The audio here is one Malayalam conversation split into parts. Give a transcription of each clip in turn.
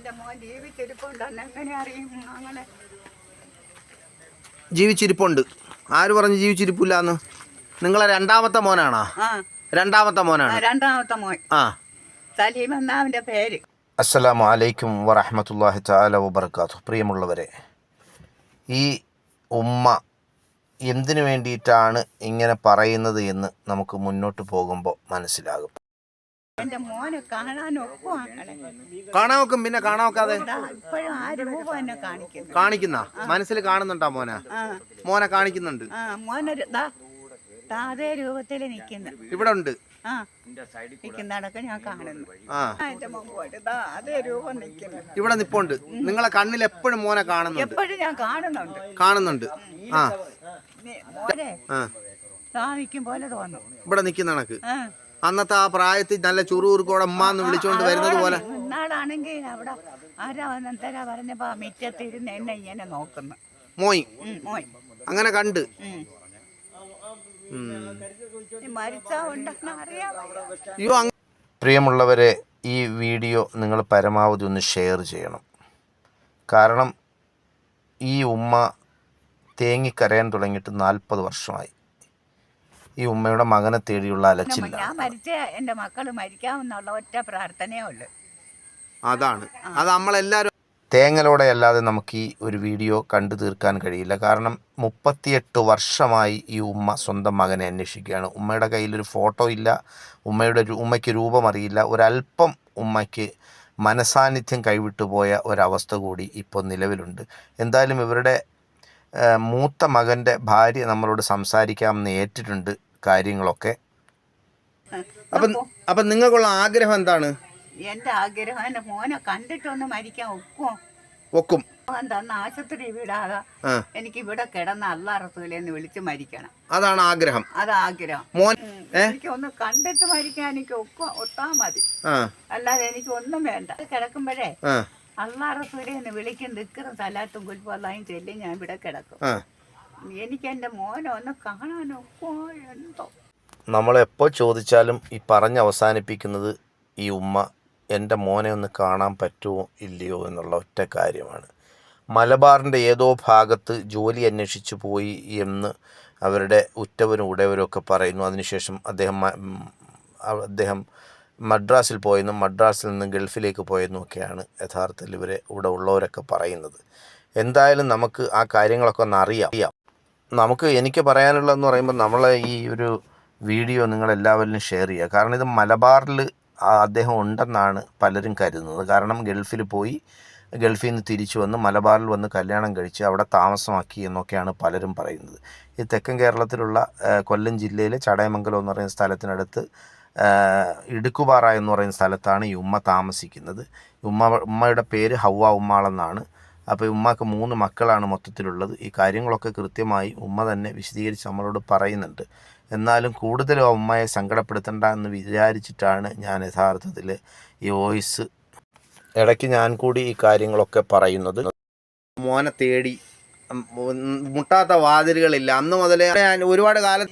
എന്റെ മോൻ ജീവിച്ചിരിപ്പുണ്ടെന്ന് എങ്ങനെ അറിയും? അങ്ങനെ. ജീവിച്ചിരിപ്പുണ്ട്. ആര് പറഞ്ഞ് ജീവിച്ചിരിപ്പില്ലാന്ന്? നിങ്ങളെ രണ്ടാമത്തെ മോനാണോ? രണ്ടാമത്തെ മോനാണ്. രണ്ടാമത്തെ മോൻ. ആ. സലീം എന്നാവിന്റെ പേര്? അസ്സലാമു അലൈക്കും വറഹമത്തല്ലാഹി താല വബർക്കാത്തു പ്രിയമുള്ളവരെ ഈ ഉമ്മ എന്തിനു വേണ്ടിയിട്ടാണ് ഇങ്ങനെ പറയുന്നത് എന്ന് നമുക്ക് മുന്നോട്ട് പോകുമ്പോൾ മനസ്സിലാകും. എന്റെ മോനെ കാണാനൊക്കും പിന്നെ ഇതാ, ഇപ്പോഴും ആ രൂപം എന്നെ കാണിക്കുന്നു. കാണിക്കുന്ന? മനസ്സിൽ കാണുന്നുണ്ടോ മോനെ? ആ. മോനെ കാണിക്കുന്നുണ്ട്. ആ മോനൊരു ദാ ദാ അതേ രൂപത്തിൽ നിൽക്കുന്നു ഇവിടെ ഉണ്ട്. ആ ഞാൻ കാണുന്നു. ആ. ആ, എന്റെ മോൻ പോയിട്ട് ദാ അതേ രൂപം നിൽക്കുന്നു ഇവിടെ നിപ്പുണ്ട്. നിങ്ങളെ കണ്ണിൽ എപ്പോഴും മോനെ കാണുന്നുണ്ട്. എപ്പോഴും ഞാൻ കാണുന്നുണ്ട്. കാണുന്നുണ്ട്. ആ. നീ- മോനെ ആ. നിൽക്കും പോലെ തോന്നും. ഇവിടെ നിൽക്കുന്ന കണക്ക്. ആ. അന്നത്തെ ആ പ്രായത്തിൽ നല്ല ചുറുകൂർക്കോടെ അമ്മ എന്ന് വിളിച്ചോണ്ട് വരുന്നത് പോലെ. ഇന്നാളാണെങ്കിൽ അവിടെ ആരാ വന്നെന്തരാ പറഞ്ഞപ്പോ ആ മിറ്റത്തിരുന്ന് എന്നെ ഇങ്ങനെ നോക്കുന്നു. മോയ്. അങ്ങനെ കണ്ട്. പ്രിയമുള്ളവരെ ഈ വീഡിയോ നിങ്ങൾ പരമാവധി ഒന്ന് ഷെയർ ചെയ്യണം. കാരണം ഈ ഉമ്മ തേങ്ങിക്കരയാൻ തുടങ്ങിയിട്ട് നാൽപ്പത് വർഷമായി. ഈ ഉമ്മയുടെ മകനെ തേടിയുള്ള അലച്ചില്ല. ഞാൻ മരിച്ച എന്റെ മക്കൾ മരിക്കാമെന്നുള്ള ഒറ്റ പ്രാർത്ഥനയേ ഉള്ളൂ. അതാണ്. അത് നമ്മളെല്ലാവരും തേങ്ങലോടെ അല്ലാതെ നമുക്ക് ഈ ഒരു വീഡിയോ കണ്ടു തീർക്കാൻ കഴിയില്ല. കാരണം മുപ്പത്തിയെട്ട് വർഷമായി ഈ ഉമ്മ സ്വന്തം മകനെ അന്വേഷിക്കുകയാണ്. ഉമ്മയുടെ കയ്യിലൊരു ഫോട്ടോ ഇല്ല. ഉമ്മയുടെ ഒരു ഉമ്മയ്ക്ക് രൂപം അറിയില്ല. ഒരല്പം ഉമ്മയ്ക്ക് മനസാന്നിധ്യം കൈവിട്ടു പോയ ഒരവസ്ഥ കൂടി ഇപ്പോൾ നിലവിലുണ്ട്. എന്തായാലും ഇവരുടെ മൂത്ത മകന്റെ ഭാര്യ നമ്മളോട് സംസാരിക്കാമെന്ന് ഏറ്റിട്ടുണ്ട്. കാര്യങ്ങളൊക്കെ. അപ്പം അപ്പം നിങ്ങൾക്കുള്ള ആഗ്രഹം എന്താണ്? എന്റെ ആഗ്രഹം എന്റെ മോനെ കണ്ടിട്ടൊന്ന് മരിക്കാൻ ഒക്കും. അവൻ തന്ന ആശുപത്രി വിടാതെ എനിക്ക് ഇവിടെ കിടന്ന അല്ലാറത്തൂലെന്ന് വിളിച്ച് മരിക്കണം. അതാണ് ആഗ്രഹം. അത് ആഗ്രഹം. മോൻ എനിക്ക് ഒന്ന് കണ്ടിട്ട് മരിക്കാൻ എനിക്ക് ഒക്കും ഒത്താ മതി. അല്ലാതെ എനിക്ക് ഒന്നും വേണ്ട കിടക്കുമ്പോഴേ അള്ളാറസൂലെന്ന് വിളിക്കും നിൽക്കുന്ന സ്ഥലത്തും കുൽപ്പല്ലായും ചെല്ലി ഞാൻ ഇവിടെ കിടക്കും. എനിക്ക് മോനെ ഒന്ന് കാണാനൊക്കോ എന്തോ. നമ്മളെപ്പോൾ ചോദിച്ചാലും ഈ പറഞ്ഞ് അവസാനിപ്പിക്കുന്നത് ഈ ഉമ്മ എന്റെ മോനെ ഒന്ന് കാണാൻ പറ്റുമോ ഇല്ലയോ എന്നുള്ള ഒറ്റ കാര്യമാണ്. മലബാറിന്റെ ഏതോ ഭാഗത്ത് ജോലി അന്വേഷിച്ചു പോയി എന്ന് അവരുടെ ഉറ്റവരും ഉടയവരും ഒക്കെ പറയുന്നു. അതിനുശേഷം അദ്ദേഹം അദ്ദേഹം മദ്രാസിൽ പോയെന്നും മദ്രാസിൽ നിന്ന് ഗൾഫിലേക്ക് പോയെന്നും ഒക്കെയാണ് യഥാർത്ഥത്തിൽ ഇവരെ ഇവിടെ ഉള്ളവരൊക്കെ പറയുന്നത്. എന്തായാലും നമുക്ക് ആ കാര്യങ്ങളൊക്കെ ഒന്ന് അറിയാം. നമുക്ക് എനിക്ക് പറയാനുള്ളതെന്ന് പറയുമ്പോൾ നമ്മളെ ഈ ഒരു വീഡിയോ നിങ്ങളെല്ലാവരിലും ഷെയർ ചെയ്യുക. കാരണം ഇത് മലബാറിൽ അദ്ദേഹം ഉണ്ടെന്നാണ് പലരും കരുതുന്നത്. കാരണം ഗൾഫിൽ പോയി ഗൾഫിൽ നിന്ന് തിരിച്ചു വന്ന് മലബാറിൽ വന്ന് കല്യാണം കഴിച്ച് അവിടെ താമസമാക്കി എന്നൊക്കെയാണ് പലരും പറയുന്നത്. ഈ തെക്കൻ കേരളത്തിലുള്ള കൊല്ലം ജില്ലയിലെ ചടയമംഗലം എന്ന് പറയുന്ന സ്ഥലത്തിനടുത്ത് ഇടുക്കുപാറ എന്ന് പറയുന്ന സ്ഥലത്താണ് ഈ ഉമ്മ താമസിക്കുന്നത്. ഉമ്മ ഉമ്മയുടെ പേര് ഹൗവ ഉമ്മാളെന്നാണ്. അപ്പോൾ ഈ ഉമ്മക്ക് മൂന്ന് മക്കളാണ് മൊത്തത്തിലുള്ളത്. ഈ കാര്യങ്ങളൊക്കെ കൃത്യമായി ഉമ്മ തന്നെ വിശദീകരിച്ച് നമ്മളോട് പറയുന്നുണ്ട്. എന്നാലും കൂടുതലും ആ ഉമ്മയെ സങ്കടപ്പെടുത്തണ്ട എന്ന് വിചാരിച്ചിട്ടാണ് ഞാൻ യഥാർത്ഥത്തിൽ ഈ വോയിസ് ഇടയ്ക്ക് ഞാൻ കൂടി ഈ കാര്യങ്ങളൊക്കെ പറയുന്നത്. മോനെ തേടി മുട്ടാത്ത വാതിലുകളില്ല. അന്ന് മുതലേ ഞാൻ ഒരുപാട് കാലം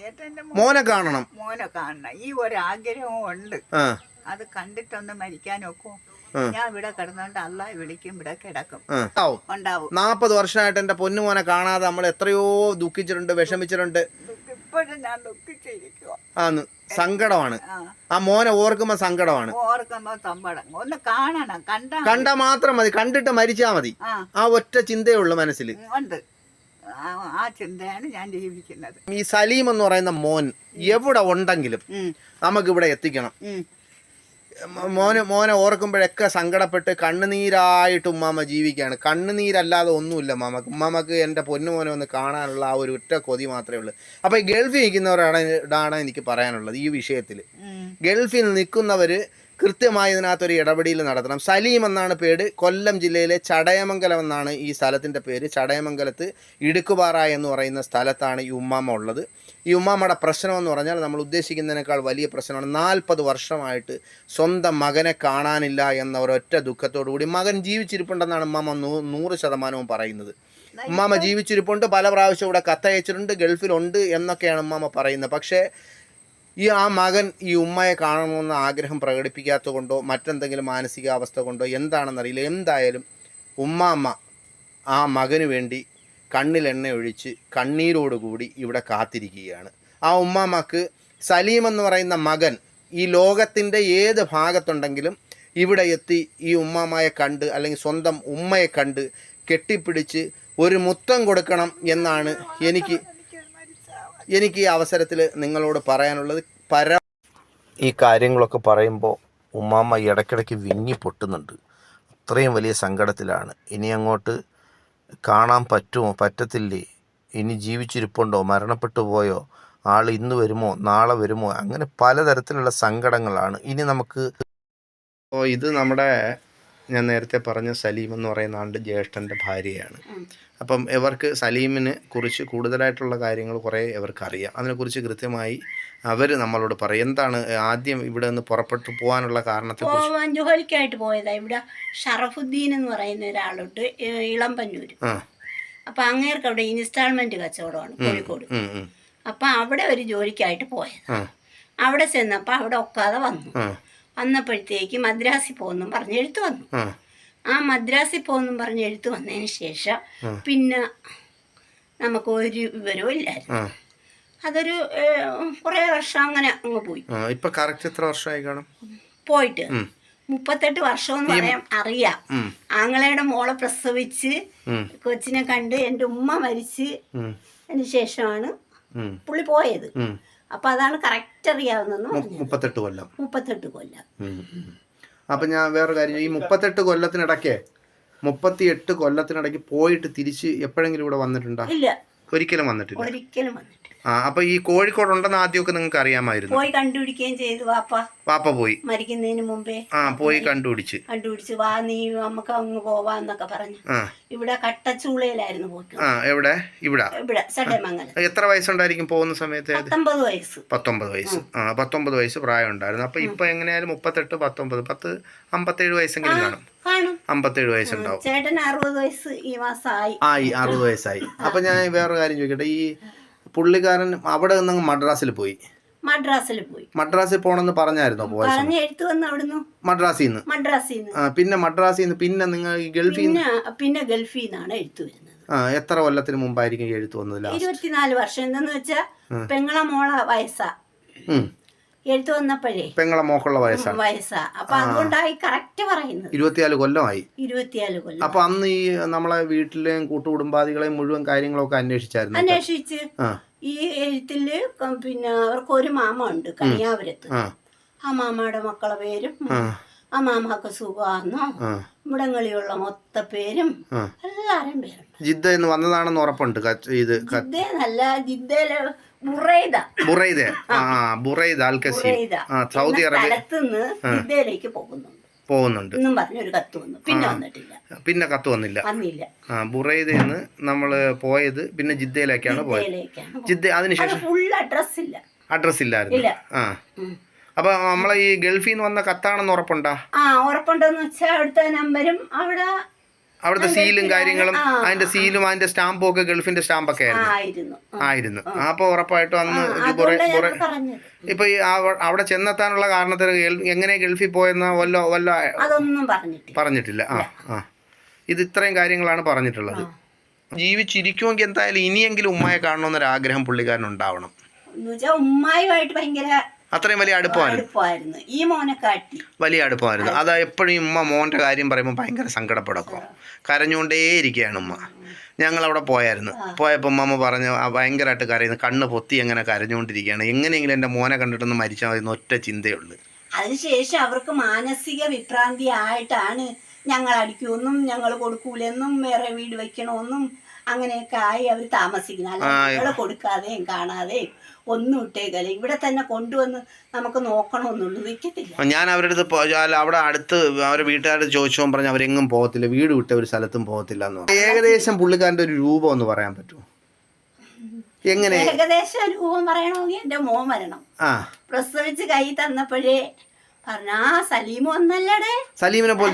മോനെ കാണണം. മോനെ കാണണം. ഈ ഒരു ആഗ്രഹവും ഉണ്ട് അത് കണ്ടിട്ടൊന്ന് മരിക്കാനൊക്കോ. ഞാൻ ഇവിടെ കിടന്നോണ്ട് അല്ല വിളിക്കും ഇവിടെ കിടക്കും. ഉണ്ടാവും. നാൽപ്പത് വർഷമായിട്ട് എന്റെ പൊന്നുമോനെ കാണാതെ നമ്മൾ എത്രയോ ദുഃഖിച്ചിട്ടുണ്ട് വിഷമിച്ചിട്ടുണ്ട്. ഇപ്പോഴും ഞാൻ ദുഃഖിച്ചിരിക്കുക ആന്ന്. സങ്കടമാണ്. ആ. മോനെ ഓർക്കുമ്പോ സങ്കടമാണ്. ഒന്ന് കാണണം കണ്ട കണ്ടാൽ മാത്രം മതി. കണ്ടിട്ട് മരിച്ചാ മതി. ആ. ഒറ്റ ചിന്തയേ ഉള്ളൂ മനസ്സിൽ ആ ചിന്തയാണ് ഞാൻ ജീവിക്കുന്നത്. ഈ സലീം എന്ന് പറയുന്ന മോൻ എവിടെ ഉണ്ടെങ്കിലും നമുക്ക് നമുക്കിവിടെ എത്തിക്കണം. മോന് മോനെ ഓർക്കുമ്പോഴൊക്കെ സങ്കടപ്പെട്ട് കണ്ണുനീരായിട്ട് ഉമ്മാമ ജീവിക്കുകയാണ്. കണ്ണുനീരല്ലാതെ ഒന്നുമില്ല മാമക്ക് ഉമ്മാമക്ക് എന്റെ പൊന്നുമോനെ ഒന്ന് കാണാനുള്ള ആ ഒരു ഒറ്റ കൊതി മാത്രമേ ഉള്ളൂ. അപ്പോൾ ഈ ഗൾഫിൽ നിൽക്കുന്നവരാണ് എനിക്ക് പറയാനുള്ളത് ഈ വിഷയത്തിൽ. ഗൾഫിൽ നിൽക്കുന്നവർ കൃത്യമായി ഇതിനകത്തൊരു ഇടപെടൽ നടത്തണം. സലീം എന്നാണ് പേര്. കൊല്ലം ജില്ലയിലെ ചടയമംഗലം എന്നാണ് ഈ സ്ഥലത്തിന്റെ പേര്. ചടയമംഗലത്ത് ഇടുക്കുപാറ എന്ന് പറയുന്ന സ്ഥലത്താണ് ഈ ഉമ്മാമ ഉള്ളത്. ഈ ഉമ്മാമ്മയുടെ പ്രശ്നമെന്ന് പറഞ്ഞാൽ നമ്മൾ ഉദ്ദേശിക്കുന്നതിനേക്കാൾ വലിയ പ്രശ്നമാണ്. നാൽപ്പത് വർഷമായിട്ട് സ്വന്തം മകനെ കാണാനില്ല എന്ന ഒരൊറ്റ ദുഃഖത്തോടു കൂടി മകൻ ജീവിച്ചിരിപ്പുണ്ടെന്നാണ് ഉമ്മാമ്മ നൂ- നൂറ് ശതമാനവും പറയുന്നത്. ഉമ്മാമ്മ ജീവിച്ചിരിപ്പുണ്ട് പല പ്രാവശ്യം ഇവിടെ കത്തയച്ചിട്ടുണ്ട് ഗൾഫിലുണ്ട് എന്നൊക്കെയാണ് ഉമ്മാമ്മ പറയുന്നത്. പക്ഷേ ഈ ആ മകൻ ഈ ഉമ്മയെ കാണണമെന്ന ആഗ്രഹം പ്രകടിപ്പിക്കാത്തത് കൊണ്ടോ മറ്റെന്തെങ്കിലും മാനസികാവസ്ഥ കൊണ്ടോ എന്താണെന്നറിയില്ല. എന്തായാലും ഉമ്മാമ്മ ആ മകന് വേണ്ടി കണ്ണിൽ എണ്ണ ഒഴിച്ച് കണ്ണീരോടുകൂടി ഇവിടെ കാത്തിരിക്കുകയാണ്. ആ ഉമ്മാമ്മക്ക് സലീം എന്ന് പറയുന്ന മകൻ ഈ ലോകത്തിന്റെ ഏത് ഭാഗത്തുണ്ടെങ്കിലും ഇവിടെ എത്തി ഈ ഉമ്മാമ്മയെ കണ്ട് അല്ലെങ്കിൽ സ്വന്തം ഉമ്മയെ കണ്ട് കെട്ടിപ്പിടിച്ച് ഒരു മുത്തം കൊടുക്കണം എന്നാണ് എനിക്ക് എനിക്ക് ഈ അവസരത്തിൽ നിങ്ങളോട് പറയാനുള്ളത്. പര ഈ കാര്യങ്ങളൊക്കെ പറയുമ്പോൾ ഉമ്മാമ്മ ഇടയ്ക്കിടയ്ക്ക് വിങ്ങി പൊട്ടുന്നുണ്ട്. അത്രയും വലിയ സങ്കടത്തിലാണ്. ഇനി അങ്ങോട്ട് കാണാൻ പറ്റുമോ? പറ്റത്തില്ലേ? ഇനി ജീവിച്ചിരിപ്പുണ്ടോ? മരണപ്പെട്ടു പോയോ? ആൾ ഇന്ന് വരുമോ? നാളെ വരുമോ? അങ്ങനെ പലതരത്തിലുള്ള സങ്കടങ്ങളാണ്. ഇനി നമുക്ക് ഓ ഇത് നമ്മുടെ ഞാൻ നേരത്തെ പറഞ്ഞ സലീം എന്ന് പറയുന്ന ആണ്ട് ജ്യേഷ്ഠന്റെ ഭാര്യയാണ്. അപ്പം ഇവർക്ക് സലീമിനെ കുറിച്ച് കൂടുതലായിട്ടുള്ള കാര്യങ്ങൾ കുറേ ഇവർക്ക് അറിയാം അതിനെക്കുറിച്ച് കൃത്യമായി അവർ നമ്മളോട് പറയും എന്താണ് ആദ്യം ഇവിടെ നിന്ന് പുറപ്പെട്ടു പോകാനുള്ള കാരണത്തെക്കുറിച്ച് പോവാൻ ജോലിക്കായിട്ട് പോയതാ. ഇവിടെ ഷറഫുദ്ദീൻ എന്ന് പറയുന്ന ഒരാളുണ്ട് ഇളംപന്നൂര് ഇളമ്പന്നൂര്. അപ്പൊ അങ്ങേർക്ക് അവിടെ ഇൻസ്റ്റാൾമെന്റ് കച്ചവടമാണ് കോഴിക്കോട്. അപ്പൊ അവിടെ ഒരു ജോലിക്കായിട്ട് പോയത്. അവിടെ ചെന്നപ്പോ അവിടെ ഒക്കാതെ വന്നു. വന്നപ്പോഴത്തേക്ക് മദ്രാസിൽ പോകുന്നു പറഞ്ഞ് എഴുത്ത് വന്നു. ആ. മദ്രാസിൽ പോകുന്നു പറഞ്ഞ് എഴുത്ത് വന്നതിന് ശേഷം പിന്നെ നമുക്ക് ഒരു വിവരവും ഇല്ലായിരുന്നു. അതൊരു കുറെ വർഷം അങ്ങനെ അങ്ങ് പോയി. ഇപ്പൊ കറക്റ്റ് എത്ര വർഷമായി കാണും? പോയിട്ട്. മുപ്പത്തെട്ട് വർഷം എന്ന് പറയാം അറിയാം. ആങ്ങളയുടെ മോളെ പ്രസവിച്ച് കൊച്ചിനെ കണ്ട് എന്റെ ഉമ്മ മരിച്ച് അതിന് ശേഷമാണ് പുള്ളി പോയത്. അപ്പൊ അതാണ് കറക്റ്റ് അറിയാവുന്ന മുപ്പത്തെട്ട് കൊല്ലം. മുപ്പത്തെട്ട് കൊല്ലം. ഉം. ഞാൻ വേറെ കാര്യം ഈ മുപ്പത്തെട്ട് കൊല്ലത്തിനിടയ്ക്ക് മുപ്പത്തി എട്ട് കൊല്ലത്തിനിടയ്ക്ക് പോയിട്ട് തിരിച്ച് എപ്പോഴെങ്കിലും ഇവിടെ വന്നിട്ടുണ്ടോ? ഇല്ല. ഒരിക്കലും വന്നിട്ടില്ല. ഒരിക്കലും വന്നിട്ടില്ല. ആ അപ്പൊ ഈ കോഴിക്കോട് ഉണ്ടെന്ന് ആദ്യമൊക്കെ നിങ്ങൾക്ക് അറിയാമായിരുന്നു. പോയി കണ്ടുപിടിക്കുകയും ചെയ്തു വാപ്പ. വാപ്പ പോയി. മരിക്കുന്നതിന് മുമ്പേ. ആ പോയി കണ്ടുപിടിച്ച്. കണ്ടുപിടിച്ച് വാ നീ നമുക്ക് അങ്ങ് പോവാന്നൊക്കെ പറഞ്ഞു. ആ. ഇവിടെ കട്ടച്ചൂളയിലായിരുന്നു പോയിട്ട് ആ എവിടെ? ഇവിടെ. ഇവിടെ സടയമംഗലം എത്ര വയസ്സുണ്ടായിരിക്കും പോകുന്ന സമയത്ത് അത് പത്തൊമ്പത് വയസ്സ്. പത്തൊമ്പത് വയസ്സ്. ആ. പത്തൊമ്പത് വയസ്സ് പ്രായം ഉണ്ടായിരുന്നു അപ്പൊ ഇപ്പൊ എങ്ങനെയായാലും മുപ്പത്തെട്ട് പത്തൊമ്പത് പത്ത് അമ്പത്തേഴ് വയസ്സെങ്കിലും കാണും. കാണും. അമ്പത്തേഴ് വയസ്സുണ്ടാവും ചേട്ടൻ അറുപത് വയസ്സ് ഈ മാസമായി ആയി അറുപത് വയസ്സായി. അപ്പൊ ഞാൻ വേറെ കാര്യം ചോദിക്കട്ടെ. ഈ പുള്ളിക്കാരൻ അവിടെ നിന്ന് മദ്രാസിൽ പോയി. മദ്രാസിൽ പോയി. മദ്രാസിൽ പോണെന്ന് പറഞ്ഞായിരുന്നോ പറഞ്ഞ് വന്ന് അവിടുന്ന്? മദ്രാസിൽ നിന്ന് മദ്രാസിൽ നിന്ന് പിന്നെ മദ്രാസിൽ നിന്ന് പിന്നെ നിങ്ങൾ ഗൾഫിൽ നിന്ന്? പിന്നെ ഗൾഫിൽ നിന്നാണ് എഴുത്തു വരുന്നത്. ആ എത്ര കൊല്ലത്തിന് മുമ്പായിരിക്കും എഴുത്തു എഴുത്ത് വന്നത് ഇരുപത്തിനാല് വർഷം. എന്തെന്ന് വെച്ചാ പെങ്ങള മോള വയസ്സാ. എഴുത്ത് വന്നപ്പോഴേ. പെങ്ങളെ മോക്കുള്ള വയസ്സാണ്. വയസ്സാ. അപ്പൊ അതുകൊണ്ടായി കറക്റ്റ് പറയുന്നത്. ഇരുപത്തിനാല് കൊല്ലമായി. ഇരുപത്തിയാൽ കൊല്ലം. അപ്പൊ അന്ന് ഈ നമ്മളെ വീട്ടിലെയും കൂട്ടുകുടുംബാദികളെയും മുഴുവൻ കാര്യങ്ങളൊക്കെ അന്വേഷിച്ചായിരുന്നു അന്വേഷിച്ച് ഈ എഴുത്തിൽ പിന്നെ അവർക്ക് ഒരു മാമ ഉണ്ട് കണിയാപുരത്ത് ആ. മാമയുടെ മക്കളെ പേരും ആ. മാമാക്ക് ആ. ഇവിടങ്ങളിലുള്ള മൊത്ത പേരും. എല്ലാരും പേരും ജിദ്ദ എന്ന് വന്നതാണെന്ന് ഉറപ്പുണ്ട് ഇത് ജിദ്ദേന്നല്ല ജിദ്ദേൽ ബുറൈദ. ബുറൈദ. ആ ബുറൈദ അൽ കസീം ആ സൗദി അറേബ്യ ഇന്ത്യയിലേക്ക് നിന്ന് ജിദ്ദയിലേക്ക് പോകുന്നുണ്ട് പറഞ്ഞൊരു കത്ത് വന്നു. പിന്നെ വന്നിട്ടില്ല. പിന്നെ കത്ത് വന്നില്ല. വന്നില്ല. ആ ബുറൈദന്ന് നമ്മൾ പോയത് പിന്നെ ജിദ്ദയിലേക്കാണ് പോയത്. ജിദ്ദ അതിനുശേഷം ഫുൾ അഡ്രസ് ഇല്ല. അഡ്രസ് ഇല്ലായിരുന്നു ഇല്ല. ആ. അപ്പൊ നമ്മളെ ഈ ഗൾഫിൽ നിന്ന് വന്ന കത്താണെന്ന് ഉറപ്പുണ്ടാ? ആ ഉറപ്പുണ്ടോന്ന് വെച്ചാൽ അവിടുത്തെ നമ്പരും അവിടെ അവിടുത്തെ സീലും കാര്യങ്ങളും അതിന്റെ സീലും അതിന്റെ സ്റ്റാമ്പും ഒക്കെ ഗൾഫിന്റെ സ്റ്റാമ്പൊക്കെ ആയിരുന്നു. ആയിരുന്നു. ആയിരുന്നു. അപ്പൊ ഉറപ്പായിട്ടും അന്ന് ഇത് കുറെ കുറെ ഇപ്പൊ ഈ അവിടെ ചെന്നെത്താനുള്ള കാരണത്തിന് എങ്ങനെ ഗൾഫിൽ പോയെന്ന വല്ല വല്ല പറഞ്ഞിട്ടില്ല. ആ ആ. ഇത് ഇത്രയും കാര്യങ്ങളാണ് പറഞ്ഞിട്ടുള്ളത്. ജീവിച്ചിരിക്കുമെങ്കിൽ എന്തായാലും ഇനിയെങ്കിലും ഉമ്മയെ കാണണമെന്നൊരു ആഗ്രഹം പുള്ളിക്കാരൻ ഉണ്ടാവണം എന്ന് വെച്ചാൽ ഉമ്മായുമായിട്ട് ഭയങ്കര അത്രയും വലിയ അടുപ്പമായിരുന്നു അടുപ്പമായിരുന്നു. ഈ മോനെ കാട്ടി. വലിയ അടുപ്പമായിരുന്നു. അതാ എപ്പോഴും ഉമ്മ മോന്റെ കാര്യം പറയുമ്പോൾ ഭയങ്കര സങ്കടപ്പെടക്കും. കരഞ്ഞുകൊണ്ടേ ഇരിക്കുകയാണ് ഉമ്മ. ഞങ്ങളവിടെ പോയായിരുന്നു. പോയപ്പോൾ ഉമ്മ പറഞ്ഞു ഭയങ്കരമായിട്ട് കരയുന്നു. കണ്ണ് പൊത്തി എങ്ങനെ കരഞ്ഞുകൊണ്ടിരിക്കുകയാണ്. എങ്ങനെയെങ്കിലും എന്റെ മോനെ കണ്ടിട്ടൊന്ന് മരിച്ചാൽ മതി ഒറ്റ ചിന്തയുള്ളൂ. അതിനുശേഷം അവർക്ക് മാനസിക വിഭ്രാന്തി ആയിട്ടാണ് ഞങ്ങൾ അടിക്കുമെന്നും ഞങ്ങൾ കൊടുക്കൂലെന്നും വേറെ വീട് വെക്കണമെന്നും അങ്ങനെയൊക്കെ ആയി അവർ താമസിക്കുന്നത്. അല്ല കൊടുക്കാതെയും കാണാതെയും ഒന്നും ഇട്ടേക്കല്ല ഇവിടെ തന്നെ കൊണ്ടുവന്ന് നമുക്ക് നോക്കണമെന്നുള്ളൂ. നിൽക്കത്തില്ല. ഞാൻ അവരുടെ അടുത്ത് അവിടെ അടുത്ത് അവരുടെ വീട്ടുകാരുടെ ചോദിച്ചോ പറഞ്ഞ് അവരെങ്ങും പോകത്തില്ല. വീട് വിട്ട ഒരു സ്ഥലത്തും പോകത്തില്ല എന്ന് പറഞ്ഞു. ഏകദേശം പുള്ളിക്കാരന്റെ ഒരു രൂപം ഒന്ന് പറയാൻ പറ്റുമോ? എങ്ങനെ? ഏകദേശം രൂപം പറയണമെങ്കിൽ എന്റെ മോൻ വരണം. ആ. പ്രസവിച്ച് കൈ തന്നപ്പോഴേ പറഞ്ഞ ആ സലീം ഒന്നല്ലടേ സലീമിനെ പോലെ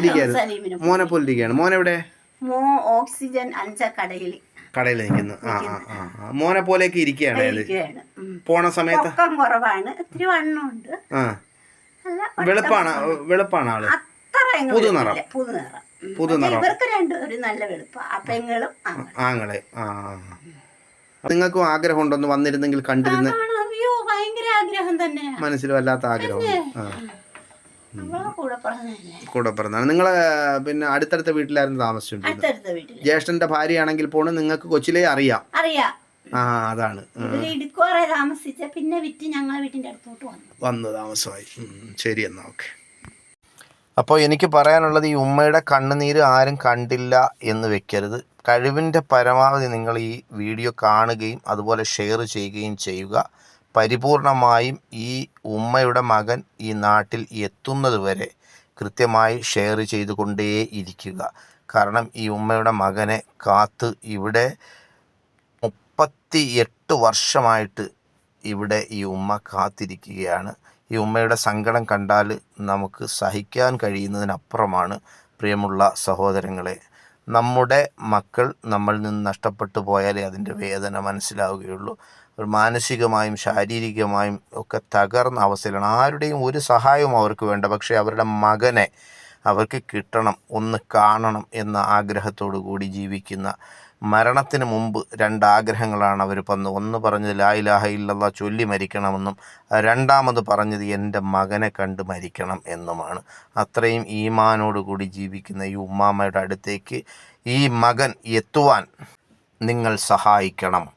മോനെ പോലെ മോൻ മോനെവിടെ? മോ ഓക്സിജൻ അഞ്ചക്കടയിൽ. കടയിൽ നിൽക്കുന്നു ആ ആ ആ ആ. മോനെ പോലെയൊക്കെ ഇരിക്കുകയാണ് അയാൾ ഇരിക്കുകയാണ്. ഉം. പോണ സമയത്ത്? പൊക്കം കുറവാണ്. ഇത്തിരി വണ്ണമുണ്ട്. ആ. അല്ല വെളുപ്പാണ് വെളുപ്പാണ് ആൾ. അത്ര അങ്ങ് പുതുനിറം. വെളുപ്പില്ല. പുതുനിറം ഉം. പുതുനിറം. പക്ഷേ ഇവർക്ക് രണ്ടും ഒരു നല്ല വെളുപ്പ. ആ പെങ്ങളും ആണ്. ആങ്ങളെ. ആ നിങ്ങൾക്കും ആഗ്രഹം ഉണ്ടോന്ന് വന്നിരുന്നെങ്കിൽ കണ്ടിരുന്ന് അയ്യോ ഭയങ്കര ആഗ്രഹം തന്നെയാ. മനസ്സിൽ വല്ലാത്ത ആഗ്രഹം. ആ. കൂടെ പിറന്നാണ് നിങ്ങളെ പിന്നെ അടുത്തടുത്ത വീട്ടിലായിരുന്നു വീട്ടിൽ. ജ്യേഷ്ഠന്റെ ഭാര്യയാണെങ്കിൽ പോലും നിങ്ങൾക്ക് കൊച്ചിലെ അറിയാം. അറിയാം. ആ അതാണ്. ഇടുക്കോറെ താമസിച്ച പിന്നെ വിറ്റ് ഞങ്ങളെ വീട്ടിന്റെ അടുത്തോട്ട് വന്നു. വന്നു താമസമായി. ശരി എന്നാ ഓക്കെ. അപ്പോൾ എനിക്ക് പറയാനുള്ളത് ഈ ഉമ്മയുടെ കണ്ണുനീര് ആരും കണ്ടില്ല എന്ന് വെക്കരുത്. കഴിവിന്റെ പരമാവധി നിങ്ങൾ ഈ വീഡിയോ കാണുകയും അതുപോലെ ഷെയർ ചെയ്യുകയും ചെയ്യുക. പരിപൂർണമായും ഈ ഉമ്മയുടെ മകൻ ഈ നാട്ടിൽ എത്തുന്നത് വരെ കൃത്യമായി ഷെയർ ചെയ്തുകൊണ്ടേ ഇരിക്കുക. കാരണം ഈ ഉമ്മയുടെ മകനെ കാത്ത് ഇവിടെ മുപ്പത്തി എട്ട് വർഷമായിട്ട് ഇവിടെ ഈ ഉമ്മ കാത്തിരിക്കുകയാണ്. ഈ ഉമ്മയുടെ സങ്കടം കണ്ടാൽ നമുക്ക് സഹിക്കാൻ കഴിയുന്നതിനപ്പുറമാണ് പ്രിയമുള്ള സഹോദരങ്ങളെ നമ്മുടെ മക്കൾ നമ്മളിൽ നിന്ന് നഷ്ടപ്പെട്ടു പോയാലേ അതിന്റെ വേദന മനസ്സിലാവുകയുള്ളൂ. മാനസികമായും ശാരീരികമായും ഒക്കെ തകർന്ന അവസ്ഥയിലാണ്. ആരുടെയും ഒരു സഹായവും അവർക്ക് വേണ്ട. പക്ഷേ അവരുടെ മകനെ അവർക്ക് കിട്ടണം ഒന്ന് കാണണം എന്ന ആഗ്രഹത്തോടു കൂടി ജീവിക്കുന്ന മരണത്തിന് മുമ്പ് രണ്ടാഗ്രഹങ്ങളാണ് അവർ പന്ന് ഒന്ന് പറഞ്ഞത് ലാ ഇലാഹ ഇല്ലല്ലാ ചൊല്ലി മരിക്കണമെന്നും രണ്ടാമത് പറഞ്ഞത് എന്റെ മകനെ കണ്ട് മരിക്കണം എന്നുമാണ്. അത്രയും ഈമാനോട് കൂടി ജീവിക്കുന്ന ഈ ഉമ്മാമ്മയുടെ അടുത്തേക്ക് ഈ മകൻ എത്തുവാൻ നിങ്ങൾ സഹായിക്കണം.